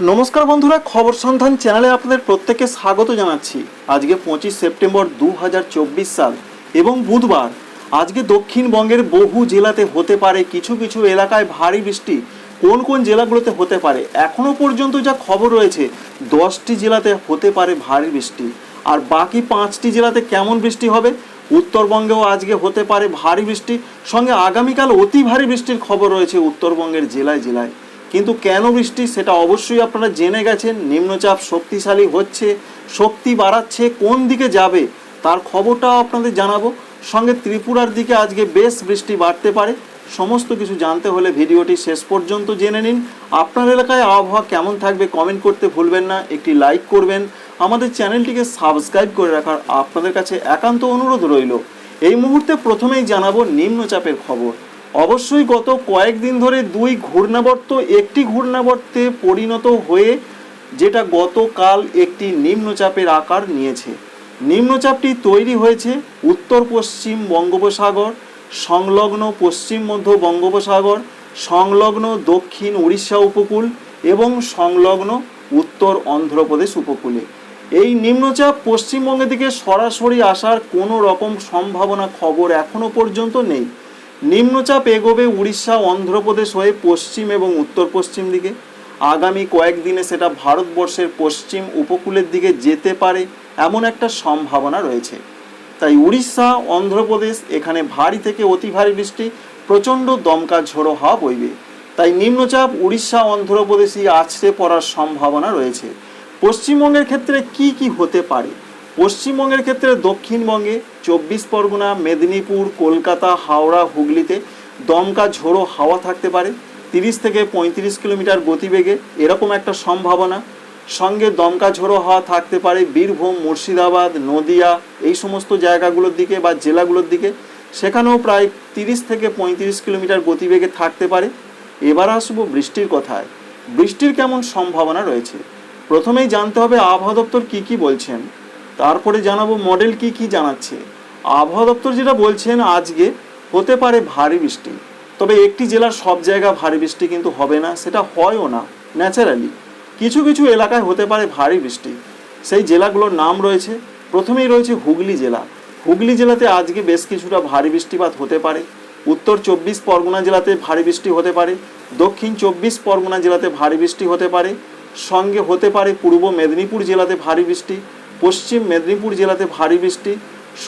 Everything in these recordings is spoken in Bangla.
নমস্কার বন্ধুরা, খবর সন্ধান চ্যানেলে আপনাদের প্রত্যেককে স্বাগত জানাচ্ছি। আজকে পঁচিশ সেপ্টেম্বর দু হাজার চব্বিশ সাল এবং বুধবার। আজকে দক্ষিণবঙ্গের বহু জেলাতে হতে পারে কিছু কিছু এলাকায় ভারী বৃষ্টি। কোন কোন জেলাগুলোতে হতে পারে? এখনও পর্যন্ত যা খবর রয়েছে, দশটি জেলাতে হতে পারে ভারী বৃষ্টি। আর বাকি পাঁচটি জেলাতে কেমন বৃষ্টি হবে? উত্তরবঙ্গেও আজকে হতে পারে ভারী বৃষ্টি। সঙ্গে আগামীকাল অতি ভারী বৃষ্টির খবর রয়েছে উত্তরবঙ্গের জেলায় জেলায়। কিন্তু কেন বৃষ্টি সেটা অবশ্যই আপনারা জেনে গেছেন, নিম্নচাপ শক্তিশালী হচ্ছে, শক্তি বাড়াচ্ছে, কোন দিকে যাবে তার খবরটাও আপনাদের জানাব। সঙ্গে ত্রিপুরার দিকে আজকে বেশ বৃষ্টি বাড়তে পারে। সমস্ত কিছু জানতে হলে ভিডিওটি শেষ পর্যন্ত জেনে নিন। আপনার এলাকায় আবহাওয়া কেমন থাকবে কমেন্ট করতে ভুলবেন না। একটি লাইক করবেন। আমাদের চ্যানেলটিকে সাবস্ক্রাইব করে রাখার আপনাদের কাছে একান্ত অনুরোধ রইল। এই মুহূর্তে প্রথমেই জানাব নিম্নচাপের খবর। অবশ্যই গত কয়েকদিন ধরে দুই ঘূর্ণাবর্ত একটি ঘূর্ণাবর্তে পরিণত হয়ে যেটা গতকাল একটি নিম্নচাপের আকার নিয়েছে। নিম্নচাপটি তৈরি হয়েছে উত্তর পশ্চিম বঙ্গোপসাগর, সংলগ্ন পশ্চিম মধ্য বঙ্গোপসাগর, সংলগ্ন দক্ষিণ উড়িষ্যা উপকূল এবং সংলগ্ন উত্তর অন্ধ্রপ্রদেশ উপকূলে। এই নিম্নচাপ পশ্চিমবঙ্গের দিকে সরাসরি আসার কোনো রকম সম্ভাবনা খবর এখনও পর্যন্ত নেই। নিম্নচাপ এগোবে উড়িষ্যা, অন্ধ্রপ্রদেশ হয়ে পশ্চিম এবং উত্তর পশ্চিম দিকে। আগামী কয়েকদিনে সেটা ভারতবর্ষের পশ্চিম উপকূলের দিকে যেতে পারে এমন একটা সম্ভাবনা রয়েছে। তাই উড়িষ্যা, অন্ধ্রপ্রদেশ এখানে ভারী থেকে অতি ভারী বৃষ্টি, প্রচণ্ড দমকা ঝোড়ো হাওয়া বইবে। তাই নিম্নচাপ উড়িষ্যা, অন্ধ্রপ্রদেশই আছড়ে পড়ার সম্ভাবনা রয়েছে। পশ্চিমবঙ্গের ক্ষেত্রে কি কি হতে পারে? পশ্চিমবঙ্গের ক্ষেত্রে দক্ষিণবঙ্গে চব্বিশ পরগনা, মেদিনীপুর, কলকাতা, হাওড়া, হুগলিতে দমকা ঝোড়ো হাওয়া থাকতে পারে। তিরিশ থেকে পঁয়ত্রিশ কিলোমিটার গতিবেগে এরকম একটা সম্ভাবনা। সঙ্গে দমকা ঝোড়ো হাওয়া থাকতে পারে বীরভূম, মুর্শিদাবাদ, নদিয়া এই সমস্ত জায়গাগুলোর দিকে বা জেলাগুলোর দিকে। সেখানেও প্রায় তিরিশ থেকে পঁয়ত্রিশ কিলোমিটার গতিবেগে থাকতে পারে। এবার আসব বৃষ্টির কথায়। বৃষ্টির কেমন সম্ভাবনা রয়েছে? প্রথমেই জানতে হবে আবহাওয়া দপ্তর কী কী বলছেন। তারপরে জানাব মডেল কি কি জানাচ্ছে। আবহাওয়া দপ্তর যেটা বলছেন, আজকে হতে পারে ভারী বৃষ্টি। তবে একটি জেলার সব জায়গা ভারী বৃষ্টি কিন্তু হবে না, সেটা হয়ও না ন্যাচারালি কিছু কিছু এলাকায় হতে পারে ভারী বৃষ্টি। সেই জেলাগুলোর নাম রয়েছে। প্রথমেই রয়েছে হুগলি জেলা। হুগলি জেলাতে আজকে বেশ কিছুটা ভারী বৃষ্টিপাত হতে পারে। উত্তর চব্বিশ পরগনা জেলাতে ভারী বৃষ্টি হতে পারে। দক্ষিণ চব্বিশ পরগনা জেলাতে ভারী বৃষ্টি হতে পারে। সঙ্গে হতে পারে পূর্ব মেদিনীপুর জেলাতে ভারী বৃষ্টি। পশ্চিম মেদিনীপুর জেলাতে ভারী বৃষ্টি,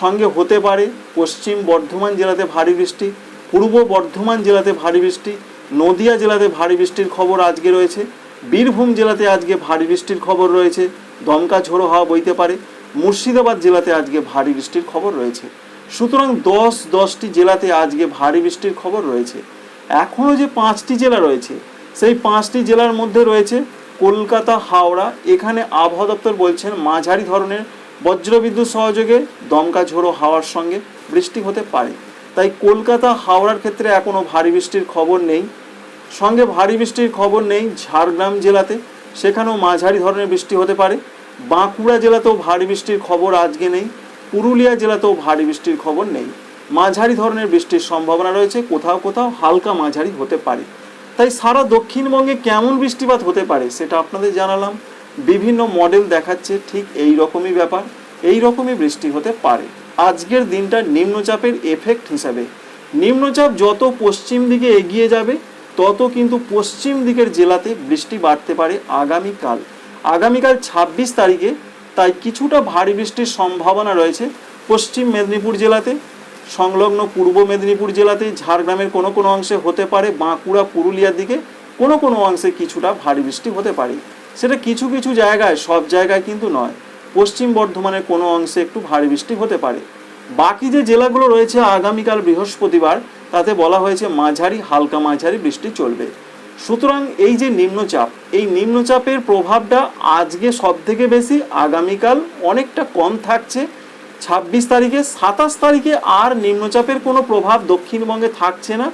সঙ্গে হতে পারে পশ্চিম বর্ধমান জেলাতে ভারী বৃষ্টি, পূর্ব বর্ধমান জেলাতে ভারী বৃষ্টি, নদিয়া জেলাতে ভারী বৃষ্টির খবর আজকে রয়েছে। বীরভূম জেলাতে আজকে ভারী বৃষ্টির খবর রয়েছে। দমকা ঝোড়ো হাওয়া বইতে পারে। মুর্শিদাবাদ জেলাতে আজকে ভারী বৃষ্টির খবর রয়েছে। সুতরাং দশ, দশটি জেলাতে আজকে ভারী বৃষ্টির খবর রয়েছে। এখনও যে পাঁচটি জেলা রয়েছে, সেই পাঁচটি জেলার মধ্যে রয়েছে কলকাতা, হাওড়া, এখানে আবহাওয়া দপ্তর বলছেন মাঝারি ধরনের বজ্রবিদ্যুৎ সহযোগে দমকা ঝোড়ো হাওয়ার সঙ্গে বৃষ্টি হতে পারে। তাই কলকাতা, হাওড়ার ক্ষেত্রে এখনও ভারী বৃষ্টির খবর নেই। সঙ্গে ভারী বৃষ্টির খবর নেই ঝাড়গ্রাম জেলাতে। সেখানেও মাঝারি ধরনের বৃষ্টি হতে পারে। বাঁকুড়া জেলাতেও ভারী বৃষ্টির খবর আজকে নেই। পুরুলিয়া জেলাতেও ভারী বৃষ্টির খবর নেই। মাঝারি ধরনের বৃষ্টির সম্ভাবনা রয়েছে। কোথাও কোথাও হালকা মাঝারি হতে পারে। তাই সারা দক্ষিণবঙ্গে কেমন বৃষ্টিপাত হতে পারে সেটা আপনাদের জানালাম। বিভিন্ন মডেল দেখাচ্ছে ঠিক এই রকমই ব্যাপার, এই রকমই বৃষ্টি হতে পারে। আজকের দিনটা নিম্নচাপের এফেক্ট হিসাবে। নিম্নচাপ যত পশ্চিম দিকে এগিয়ে যাবে, তত কিন্তু পশ্চিম দিকের জেলাতে বৃষ্টি বাড়তে পারে আগামীকাল। আগামীকাল ছাব্বিশ তারিখে, তাই কিছুটা ভারী বৃষ্টির সম্ভাবনা রয়েছে পশ্চিম মেদিনীপুর জেলাতে। সংলগ্ন পূর্ব মেদিনীপুর জেলাতে ঝাড়গ্রামের কোনো কোনো অংশে হতে পারে বাঁকুড়া, পুরুলিয়ার দিকে কোনো কোনো অংশে কিছুটা ভারী বৃষ্টি হতে পারে। সেটা কিছু কিছু জায়গায়, সব জায়গায় কিন্তু নয়। পশ্চিম বর্ধমানের কোনো অংশে একটু ভারী বৃষ্টি হতে পারে। বাকি যে জেলাগুলো রয়েছে আগামীকাল বৃহস্পতিবার, তাতে বলা হয়েছে মাঝারি, হালকা মাঝারি বৃষ্টি চলবে। সুতরাং এই যে নিম্নচাপ, এই নিম্নচাপের প্রভাবটা আজকে সব থেকে বেশি, আগামীকাল অনেকটা কম থাকছে। ছাব্বিশ তারিখে, সাতাশ তারিখে আর নিম্নচাপের কোনো প্রভাব দক্ষিণবঙ্গে থাকছে না।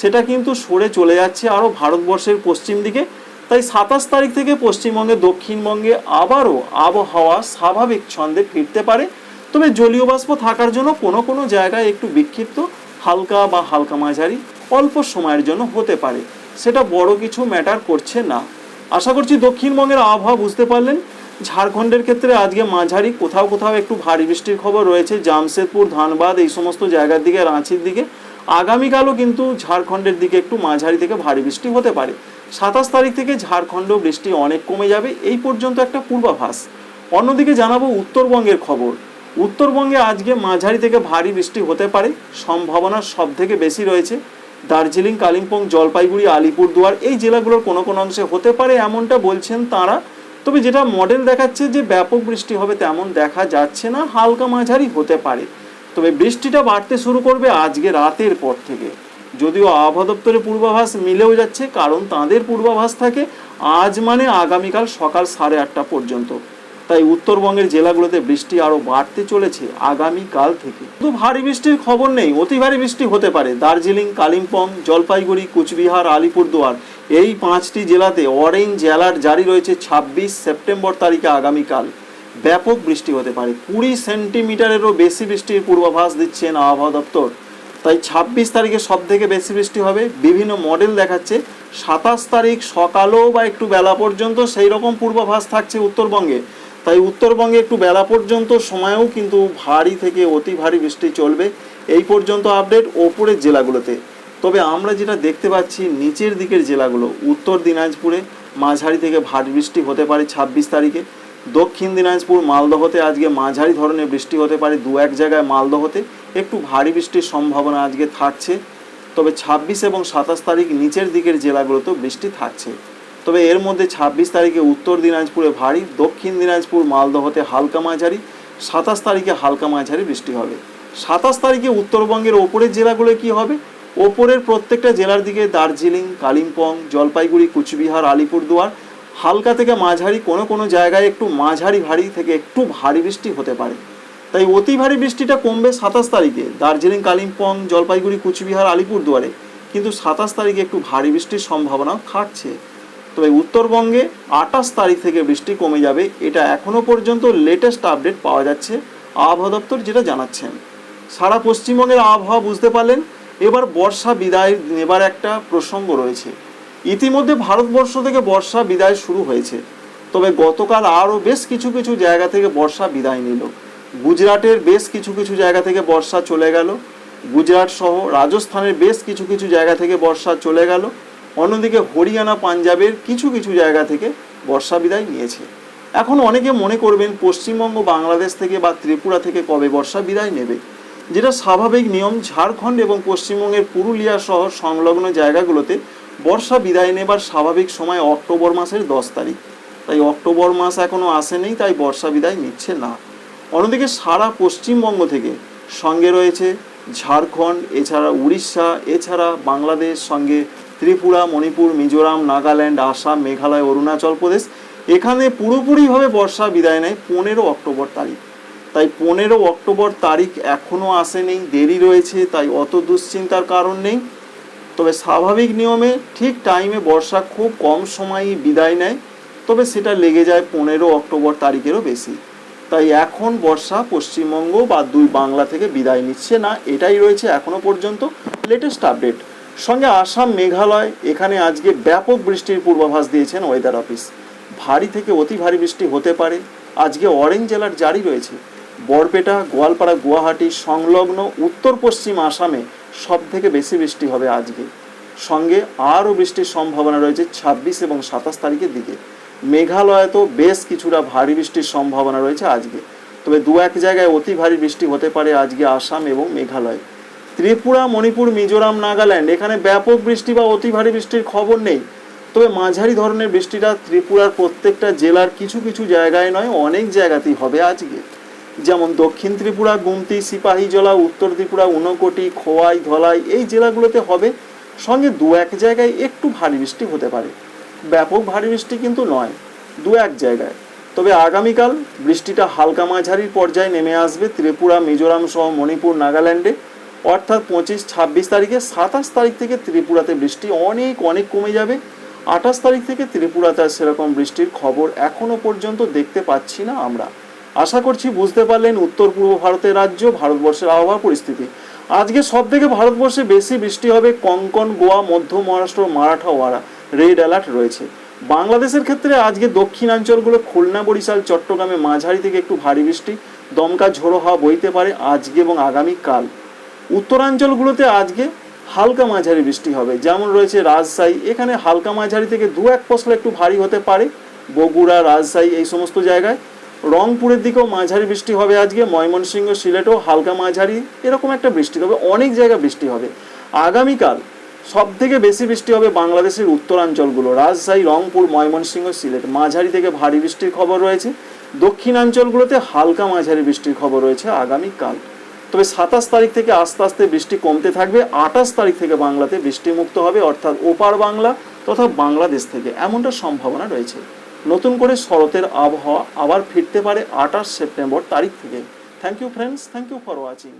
সেটা কিন্তু সরে চলে যাচ্ছে আরও ভারতবর্ষের পশ্চিম দিকে। তাই সাতাশ তারিখ থেকে পশ্চিমবঙ্গে, দক্ষিণবঙ্গে আবারও আবহাওয়া স্বাভাবিক ছন্দে ফিরতে পারে। তবে জলীয় বাষ্প থাকার জন্য কোনো কোনো জায়গায় একটু বিক্ষিপ্ত, হালকা বা হালকা মাঝারি, অল্প সময়ের জন্য হতে পারে। সেটা বড় কিছু ম্যাটার করছে না। আশা করছি দক্ষিণবঙ্গের আবহাওয়া বুঝতে পারলেন। ঝাড়খণ্ডের ক্ষেত্রে আজকে মাঝারি, কোথাও কোথাও একটু ভারী বৃষ্টির খবর রয়েছে। জামশেদপুর, ধানবাদ এই সমস্ত জায়গার দিকে, রাঁচির দিকে। আগামীকালও কিন্তু ঝাড়খণ্ডের দিকে একটু মাঝারি থেকে ভারী বৃষ্টি হতে পারে। সাতাশ তারিখ থেকে ঝাড়খণ্ড বৃষ্টি অনেক কমে যাবে। এই পর্যন্ত একটা পূর্বাভাস। অন্যদিকে জানাব উত্তরবঙ্গের খবর। উত্তরবঙ্গে আজকে মাঝারি থেকে ভারী বৃষ্টি হতে পারে। সম্ভাবনা সব থেকে বেশি রয়েছে। দার্জিলিং, কালিম্পং, জলপাইগুড়ি, আলিপুরদুয়ার এই জেলাগুলোর কোনো কোনো অংশে হতে পারে এমনটা বলছেন তারা। তবে যেটা মডেল দেখাচ্ছে যে ব্যাপক বৃষ্টি হবে তেমন দেখা যাচ্ছে না, হালকা মাঝারি হতে পারে। তবে বৃষ্টিটা বাড়তে শুরু করবে আজকে রাতের পর থেকে। যদিও আবহাওয়া দপ্তরের পূর্বাভাস মিলেও যাচ্ছে, কারণ তাদের পূর্বাভাস থাকে আজ মানে আগামীকাল সকাল সাড়ে আটটা পর্যন্ত। তাই উত্তরবঙ্গের জেলাগুলোতে বৃষ্টি আরও বাড়তে চলেছে আগামীকাল থেকে। শুধু ভারী বৃষ্টির খবর নেই, অতি ভারী বৃষ্টি হতে পারে। দার্জিলিং, কালিম্পং, জলপাইগুড়ি, কুচবিহার, আলিপুরদুয়ার এই পাঁচটি জেলাতে অরেঞ্জ অ্যালার্ট জারি রয়েছে ছাব্বিশ সেপ্টেম্বর তারিখে আগামীকাল। ব্যাপক বৃষ্টি হতে পারে। কুড়ি সেন্টিমিটারেরও বেশি বৃষ্টির পূর্বাভাস দিচ্ছেন আবহাওয়া দপ্তর। তাই ছাব্বিশ তারিখে সব থেকে বেশি বৃষ্টি হবে। বিভিন্ন মডেল দেখাচ্ছে সাতাশ তারিখ সকালেও বা একটু বেলা পর্যন্ত সেই রকম পূর্বাভাস থাকছে উত্তরবঙ্গে। তাই উত্তরবঙ্গে একটু বেলা পর্যন্ত সময়েও কিন্তু ভারী থেকে অতি ভারী বৃষ্টি চলবে। এই পর্যন্ত আপডেট ওপরের জেলাগুলোতে। তবে আমরা যেটা দেখতে পাচ্ছি, নিচের দিকের জেলাগুলো, উত্তর দিনাজপুরে মাঝারি থেকে ভারী বৃষ্টি হতে পারে ছাব্বিশ তারিখে। দক্ষিণ দিনাজপুর মালদহতে আজকে মাঝারি ধরনের বৃষ্টি হতে পারে দু এক জায়গায় মালদহতে। একটু ভারী বৃষ্টির সম্ভাবনা আজকে থাকছে। তবে ছাব্বিশ এবং সাতাশ তারিখ নিচের দিকের জেলাগুলোতেও বৃষ্টি থাকছে। তবে এর মধ্যে ছাব্বিশ তারিখে উত্তর দিনাজপুরে ভারী, দক্ষিণ দিনাজপুর মালদহতে হালকা মাঝারি, সাতাশ তারিখে হালকা মাঝারি বৃষ্টি হবে। সাতাশ তারিখে উত্তরবঙ্গের ওপরের জেলাগুলো কি হবে? ওপরের প্রত্যেকটা জেলার দিকে দার্জিলিং, কালিম্পং, জলপাইগুড়ি, কুচবিহার, আলিপুরদুয়ার, হালকা থেকে মাঝারি কোনো কোনো জায়গায় একটু মাঝারি ভারী থেকে একটু ভারী বৃষ্টি হতে পারে। তাই অতি ভারী বৃষ্টিটা কমবে সাতাশ তারিখে দার্জিলিং, কালিম্পং, জলপাইগুড়ি, কুচবিহার, আলিপুরদুয়ারে। কিন্তু সাতাশ তারিখে একটু ভারী বৃষ্টির সম্ভাবনাও থাকছে তবে উত্তরবঙ্গে আঠাশ তারিখ থেকে বৃষ্টি কমে যাবে। এটা এখনও পর্যন্ত লেটেস্ট আপডেট পাওয়া যাচ্ছে আবহাওয়া দপ্তর যেটা জানাচ্ছেন। সারা পশ্চিমবঙ্গের আবহাওয়া বুঝতে পারলেন, এবার বর্ষা বিদায় নেবার একটা প্রসঙ্গ রয়েছে। ইতিমধ্যে ভারতবর্ষ থেকে বর্ষা বিদায় শুরু হয়েছে। তবে গতকাল আরও বেশ কিছু কিছু জায়গা থেকে বর্ষা বিদায় নিল। গুজরাটের বেশ কিছু কিছু জায়গা থেকে বর্ষা চলে গেল। গুজরাট সহ রাজস্থানের বেশ কিছু কিছু জায়গা থেকে বর্ষা চলে গেল। অন্যদিকে হরিয়ানা, পাঞ্জাবের কিছু কিছু জায়গা থেকে বর্ষা বিদায় নিয়েছে। এখন অনেকে মনে করবেন পশ্চিমবঙ্গ, বাংলাদেশ থেকে বা ত্রিপুরা থেকে কবে বর্ষা বিদায় নেবে। যেটা স্বাভাবিক নিয়ম, ঝাড়খণ্ড এবং পশ্চিমবঙ্গের পুরুলিয়া সহ সংলগ্ন জায়গাগুলোতে বর্ষা বিদায় নেবার স্বাভাবিক সময় অক্টোবর মাসের দশ তারিখ। তাই অক্টোবর মাস এখনও আসেনি, তাই বর্ষা বিদায় নিচ্ছে না। অন্যদিকে সারা পশ্চিমবঙ্গ থেকে সঙ্গে রয়েছে ঝাড়খণ্ড, এছাড়া উড়িষ্যা, এছাড়া বাংলাদেশ সঙ্গে ত্রিপুরা, মণিপুর, মিজোরাম, নাগাল্যান্ড, আসাম, মেঘালয়, অরুণাচল প্রদেশ। এখানে পুরোপুরিভাবে বর্ষা বিদায় নেয় পনেরো অক্টোবর তারিখ। তাই পনেরো অক্টোবর তারিখ এখনও আসেনি, দেরি রয়েছে, তাই অত দুশ্চিন্তার কারণ নেই। তবে স্বাভাবিক নিয়মে ঠিক টাইমে বর্ষা খুব কম সময়ই বিদায় নেয়, তবে সেটা লেগে যায় পনেরো অক্টোবর তারিখেরও বেশি। তাই এখন বর্ষা পশ্চিমবঙ্গ বা দুই বাংলা থেকে বিদায় নিচ্ছে না, এটাই রয়েছে এখনও পর্যন্ত লেটেস্ট আপডেট সঙ্গে আসাম মেঘালয়, এখানে আজকে ব্যাপক বৃষ্টির পূর্বাভাস দিয়েছেন ওয়েদার অফিস ভারী থেকে অতি ভারী বৃষ্টি হতে পারে। আজকে অরেঞ্জ জেলার জারি রয়েছে। বরপেটা, গোয়ালপাড়া, গুয়াহাটি, সংলগ্ন উত্তর পশ্চিম আসামে সব থেকে বেশি বৃষ্টি হবে আজকে। সঙ্গে আরও বৃষ্টির সম্ভাবনা রয়েছে ছাব্বিশ এবং সাতাশ তারিখের দিকে। মেঘালয়ে তো বেশ কিছুটা ভারী বৃষ্টির সম্ভাবনা রয়েছে আজকে। তবে দু এক জায়গায় অতি ভারী বৃষ্টি হতে পারে আজকে আসাম এবং মেঘালয়। ত্রিপুরা, মণিপুর, মিজোরাম, নাগাল্যান্ড, এখানে ব্যাপক বৃষ্টি বা অতি ভারী বৃষ্টির খবর নেই। তবে মাঝারি ধরনের বৃষ্টিটা ত্রিপুরার প্রত্যেকটা জেলার কিছু কিছু জায়গায় নয়, অনেক জায়গাতেই হবে আজকে। যেমন দক্ষিণ ত্রিপুরা, গুমতি, সিপাহীজলা, উত্তর ত্রিপুরা ঊনকোটি খোয়াই, ধলাই, এই জেলাগুলোতে হবে। সঙ্গে দু এক জায়গায় একটু ভারী বৃষ্টি হতে পারে। ব্যাপক ভারী বৃষ্টি কিন্তু নয়, দু এক জায়গায়। তবে আগামীকাল বৃষ্টিটা হালকা মাঝারির পর্যায়ে নেমে আসবে ত্রিপুরা, মিজোরাম সহ মণিপুর, নাগাল্যান্ডে। অর্থাৎ পঁচিশ, ছাব্বিশ তারিখে, সাতাশ তারিখ থেকে ত্রিপুরাতে বৃষ্টি অনেক অনেক কমে যাবে। আঠাশ তারিখ থেকে ত্রিপুরাতে আর সেরকম বৃষ্টির খবর এখনও পর্যন্ত দেখতে পাচ্ছি না আমরা। আশা করছি বুঝতে পারলেন উত্তর পূর্ব ভারতের রাজ্য, ভারতবর্ষের আবহাওয়া পরিস্থিতি। আজকে সব থেকে ভারতবর্ষে বেশি বৃষ্টি হবে কঙ্কন, গোয়া, মধ্য মহারাষ্ট্র মারাঠাওয়াড়া রেড অ্যালার্ট রয়েছে। বাংলাদেশের ক্ষেত্রে আজকে দক্ষিণাঞ্চলগুলো খুলনা, বরিশাল, চট্টগ্রামে মাঝারি থেকে একটু ভারী বৃষ্টি। দমকা, ঝোড়ো হাওয়া বইতে পারে আজকে এবং আগামীকাল। উত্তরাঞ্চলগুলোতে আজকে হালকা মাঝারি বৃষ্টি হবে। যেমন রয়েছে রাজশাহী। এখানে হালকা মাঝারি থেকে দু এক পশলা একটু ভারী হতে পারে। বগুড়া, রাজশাহী এই সমস্ত জায়গায়। রংপুরের দিকেও মাঝারি বৃষ্টি হবে আজকে। ময়মনসিংহ, সিলেটও হালকা মাঝারি। এরকম একটা বৃষ্টি। তবে অনেক জায়গায় বৃষ্টি হবে। আগামীকাল সব থেকে বেশি বৃষ্টি হবে বাংলাদেশের উত্তরাঞ্চলগুলো। রাজশাহী, রংপুর, ময়মনসিংহ, সিলেট। মাঝারি থেকে ভারী বৃষ্টির খবর রয়েছে। দক্ষিণাঞ্চলগুলোতে হালকা মাঝারি বৃষ্টির খবর রয়েছে আগামীকাল। তবে সাতাশ তারিখ থেকে আস্তে আস্তে বৃষ্টি কমতে থাকবে। আঠাশ তারিখ থেকে বাংলাতে বৃষ্টিমুক্ত হবে, অর্থাৎ ওপার বাংলা তথা বাংলাদেশ থেকে। এমনটা সম্ভাবনা রয়েছে। নতুন করে শরতের আবহাওয়া আবার ফিরতে পারে আঠাশ সেপ্টেম্বর তারিখ থেকে। Thank you friends thank you for watching